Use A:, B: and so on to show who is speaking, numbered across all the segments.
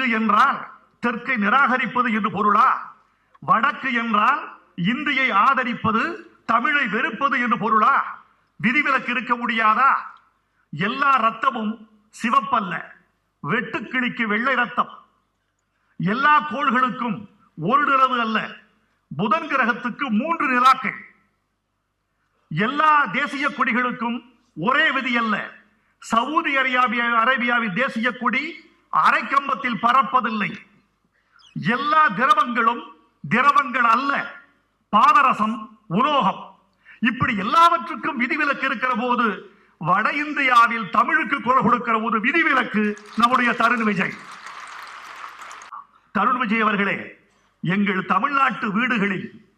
A: வடக்கு என்றால் தெற்கை நிராகரிப்பது என்று பொருளா? வடக்கு என்றால் இந்தியை ஆதரிப்பது தமிழை வெறுப்பது என்று பொருளா? விதிவிலக்கு இருக்க முடியாதா? எல்லா ரத்தமும் சிவப்பல்ல. வெட்டுக்கிளிக்கு வெள்ளை ரத்தம் எல்லா கோள்களுக்கும் ஒரு நிலவு அல்ல. புதன் கிரகத்துக்கு மூன்று நிலாக்கள். எல்லா தேசிய கொடிகளுக்கும் ஒரே விதி அல்ல. சவுதி அரேபியா அரேபியாவின் தேசிய கொடி அரைக்கம்பத்தில் பறப்பதில்லை. எல்லா திரவங்களும் திரவங்கள் அல்ல பாதரசம் உலோகம். இப்படி எல்லாவற்றுக்கும் விதிவிலக்கு இருக்கிற போது வட இந்தியாவில் தமிழுக்கு குரல் கொடுக்கிற ஒரு விதிவிலக்கு நம்முடைய தருண் விஜய். தருண் விஜய் அவர்களே எங்கள் தமிழ்நாட்டு வீடுகளில்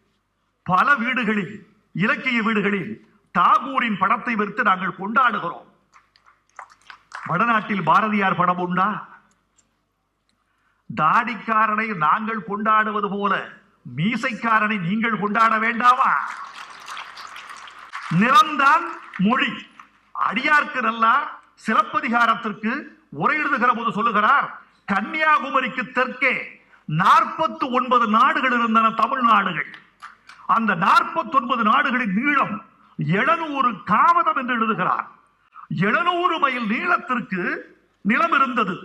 A: பல வீடுகளில் இலக்கிய வீடுகளில் தாகூரின் படத்தை வைத்து நாங்கள் கொண்டாடுகிறோம். வடநாட்டில் பாரதியார் படம் உண்டா? தாடிக்காரனை நாங்கள் கொண்டாடுவது போல மீசைக்காரனை நீங்கள் கொண்டாட வேண்டாமா? நிறம்தான் மொழி. அடியார்க்கு நல்லா சிலப்பதிகாரத்திற்கு உரை போது சொல்லுகிறார் கன்னியாகுமரிக்கு தெற்கே நாற்பத்தி ஒன்பது நாடுகள் இருந்தன தமிழ் நாடுகள் அந்த நாற்பத்தி ஒன்பது நாடுகளின் நீளம் எழுநூறு காவதம் என்று எழுதுகிறார். எழுநூறு மைல் நீளத்திற்கு நிலம் இருந்தது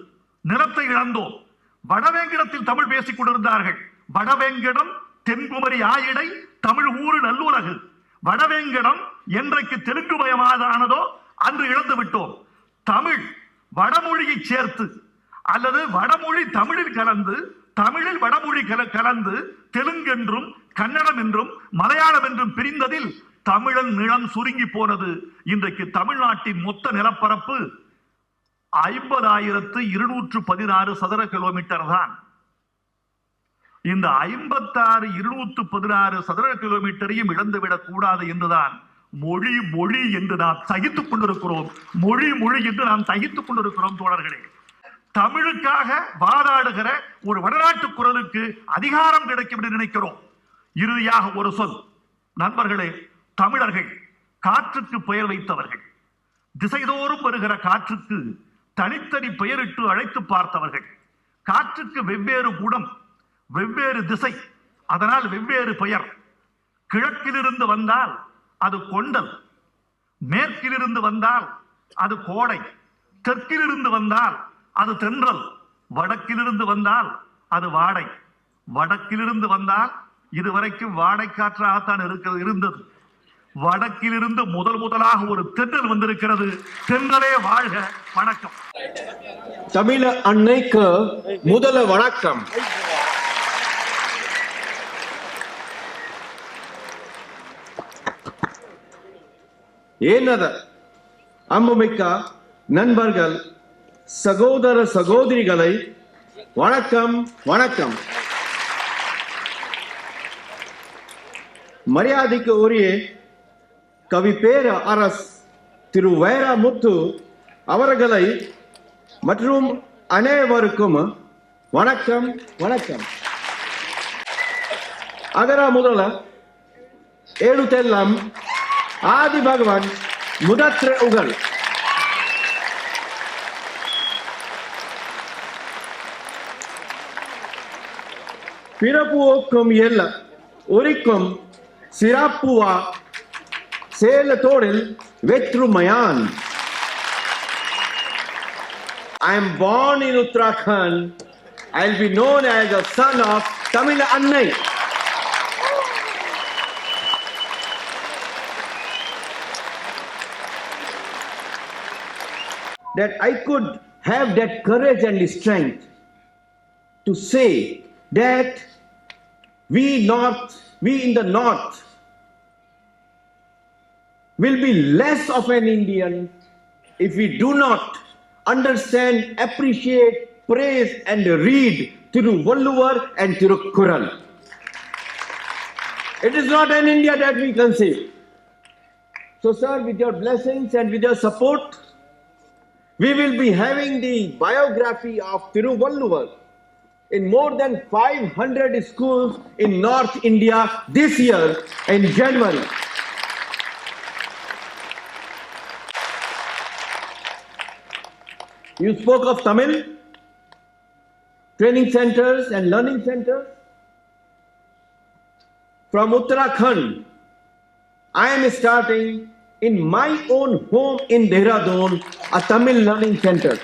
A: நிலத்தை இழந்தோம். வடவேங்கிடத்தில் தமிழ் பேசிக் கொண்டிருந்தார்கள். வடவேங்கிடம் தென்குமரி ஆயிடை தமிழ் ஊரு நல்லுலகு. வடவேங்கடம் என்றைக்கு தெலுங்கு மயமானதோ அன்று இழந்து விட்டோம். தமிழ் வடமொழியை சேர்த்து அல்லது வடமொழி தமிழில் கலந்து தமிழில் வடமொழி கல- கலந்து தெலுங்கென்றும் கன்னடம் என்றும் மலையாளம் என்றும் பிரிந்ததில் தமிழன் நிலம் சுருங்கி போனது. இன்றைக்கு தமிழ்நாட்டின் மொத்த நிலப்பரப்பு ஐம்பதாயிரத்து இருநூற்று பதினாறு சதுர கிலோமீட்டர் தான். இந்த ஐம்பத்தாறு இருநூற்று பதினாறு சதுர கிலோமீட்டரையும் இழந்துவிடக் கூடாது என்றுதான் மொழி மொழி என்று நாம் சகித்துக் கொண்டிருக்கிறோம். மொழி மொழி என்று நாம் சகித்துக் கொண்டிருக்கிறோம் தோழர்களே. தமிழுக்காக வாதாடுகிற ஒரு வடநாட்டு குரலுக்கு அதிகாரம் கிடைக்கும் என்று நினைக்கிறோம். இறுதியாக ஒரு சொல். நண்பர்களே தமிழர்கள் காற்றுக்கு பெயர் வைத்தவர்கள். திசைதோறும் வருகிற காற்றுக்கு தனித்தனி பெயரிட்டு அழைத்து பார்த்தவர்கள். காற்றுக்கு வெவ்வேறு குடம் வெவ்வேறு திசை அதனால் வெவ்வேறு பெயர். கிழக்கிலிருந்து வந்தால் அது கொண்டல் மேற்கிலிருந்து வந்தால் அது கோடை தெற்கிலிருந்து வந்தால் அது தென்றல் வடக்கிலிருந்து வந்தால் அது வாடை வடக்கிலிருந்து வந்தால் இதுவரைக்கும் வாடை காற்றாகத்தான் இருக்க இருந்தது. வடக்கிலிருந்து முதல் முதலாக ஒரு தென்றல் வந்திருக்கிறது தென்றலே வாழ்க வணக்கம்
B: தமிழ அன்னைக்கு முதல வணக்கம் ಏನದ அம்புமிக்க நண்பர்கள் சகோதர சகோதரிகளை வணக்கம் வணக்கம் மரியாதைக்கு உரிய கவி பேர அரஸ் திரு வைரமுத்து அவர்களை மற்றும் அனைவருக்கும் வணக்கம் வணக்கம் ಅದರ ಮೊದಲ ಹೇಳುತ್ತೆಲ್ಲಂ ಆದಿ ಭಗವಾನ್ ಮುದತ್ರ ಉಗಲ್ பிறப்புவோக்கும் எல்ல ஒரிக்கும் சிறப்புவா சேலத்தோடில் வெற்றுமையான் I am born in Uttarakhand. I'll be known as the son of Tamil Annai. That I could have that courage and strength to say that we north, we in the north will be less of an Indian if we do not understand, appreciate, praise, and read Tiruvalluvar and Tirukkural. It is not an India that we conceive. So, sir, with your blessings and with your support, we will be having the biography of Tiruvalluvar in more than 500 schools in North India this year in January. You spoke of Tamil. training centers and learning centers. From Uttarakhand, I am starting in my own home in Dehradun a Tamil learning center.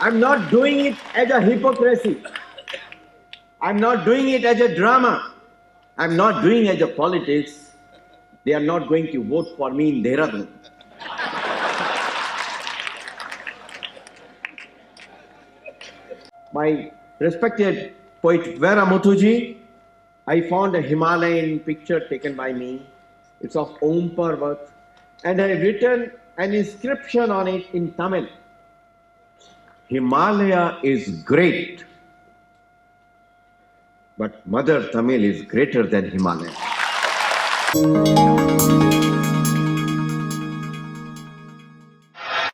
B: I'm not doing it as a hypocrisy. I'm not doing it as a drama. I'm not doing it as a politics. They are not going to vote for me in Dehradun. My respected poet Vera Muthuji, I found a Himalayan picture taken by me. It's of Om Parvat, and I have written an inscription on it in Tamil. Himalaya is great, but Mother Tamil is greater than Himalaya.